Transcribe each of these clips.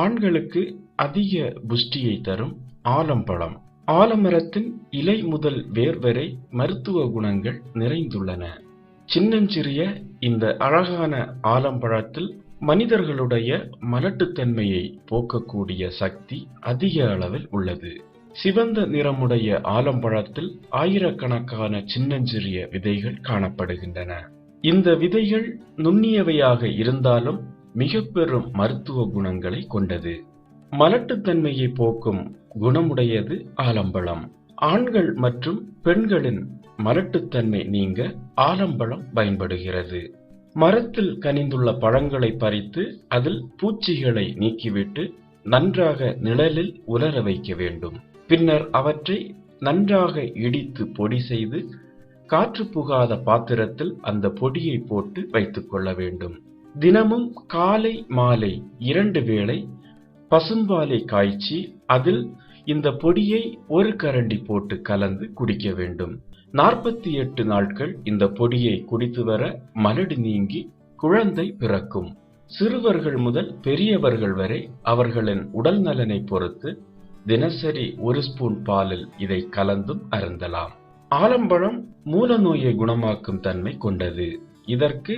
ஆண்களுக்கு அதிக புஷ்டியை தரும் ஆலம்பழம் ஆலமரத்தின் இலை முதல் வேர் வரை மருத்துவ குணங்கள் நிறைந்துள்ளன. சின்னஞ்சிறிய இந்த அழகான ஆலம்பழத்தில் மனிதர்களுடைய மலட்டுத்தன்மையை போக்கக்கூடிய சக்தி அதிக அளவில் உள்ளது. சிவந்த நிறமுடைய ஆலம்பழத்தில் ஆயிரக்கணக்கான சின்னஞ்சிறிய விதைகள் காணப்படுகின்றன. இந்த விதைகள் நுண்ணியவையாக இருந்தாலும் மிக பெரும் மருத்துவ குணங்களை கொண்டது. மலட்டுத்தன்மையை போக்கும் குணமுடையது ஆலம்பழம். ஆண்கள் மற்றும் பெண்களின் மலட்டுத்தன்மை நீங்க ஆலம்பழம் பயன்படுகிறது. மரத்தில் கனிந்துள்ள பழங்களை பறித்து அதில் பூச்சிகளை நீக்கிவிட்டு நன்றாக நிழலில் உலர வைக்க வேண்டும். பின்னர் அவற்றை நன்றாக இடித்து பொடி செய்து காற்று புகாத பாத்திரத்தில் அந்த பொடியை போட்டு வைத்துக் கொள்ள வேண்டும். தினமும் காலை மாலை இரண்டு வேளை பசும்பாலை காய்ச்சி அதில் இந்த பொடியை ஒரு கரண்டி போட்டு கலந்து குடிக்க வேண்டும். நாற்பத்தி எட்டு நாட்கள் இந்த பொடியை குடித்து வர மலடு நீங்கி குழந்தை பிறக்கும். சிறுவர்கள் முதல் பெரியவர்கள் வரை அவர்களின் உடல் நலனை பொறுத்து தினசரி ஒரு ஸ்பூன் பாலில் இதை கலந்தும் அருந்தலாம். ஆலம்பழம் மூல நோயை குணமாக்கும் தன்மை கொண்டது. இதற்கு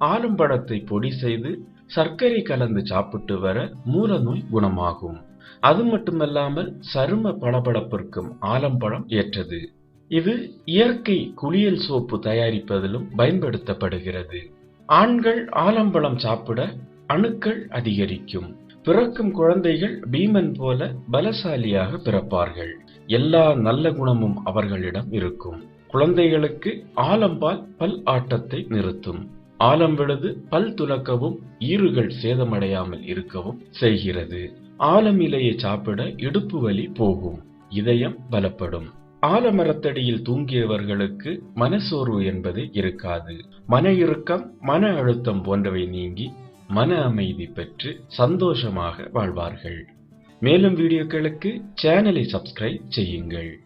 ஆலம்பழத்தை பொடி செய்து சர்க்கரை கலந்து சாப்பிட்டு வர மூலநோய் குணமாகும். அது மட்டுமல்லாமல் சரும பளபளப்பிற்கும் ஆலம்பழம் ஏற்றது. இது இயற்கை குளியல் சோப்பு தயாரிப்பதிலும் பயன்படுத்தப்படுகிறது. ஆண்கள் ஆலம்பழம் சாப்பிட அணுக்கள் அதிகரிக்கும். பிறக்கும் குழந்தைகள் பீமன் போல பலசாலியாக பிறப்பார்கள். எல்லா நல்ல குணமும் அவர்களிடம் இருக்கும். குழந்தைகளுக்கு ஆலம்பால் பல் ஆட்டத்தை நிறுத்தும். ஆலம் விழுது பல் துலக்கவும் ஈறுகள் சேதமடையாமல் இருக்கவும் செய்கிறது. ஆலம் இலையை சாப்பிட இடுப்பு வலி போகும். இதயம் பலப்படும். ஆலமரத்தடியில் தூங்கியவர்களுக்கு மனசோர்வு என்பது இருக்காது. மன இறுக்கம் மன அழுத்தம் போன்றவை நீங்கி மன அமைதி பெற்று சந்தோஷமாக வாழ்வார்கள். மேலும் வீடியோக்களுக்கு சேனலை சப்ஸ்கிரைப் செய்யுங்கள்.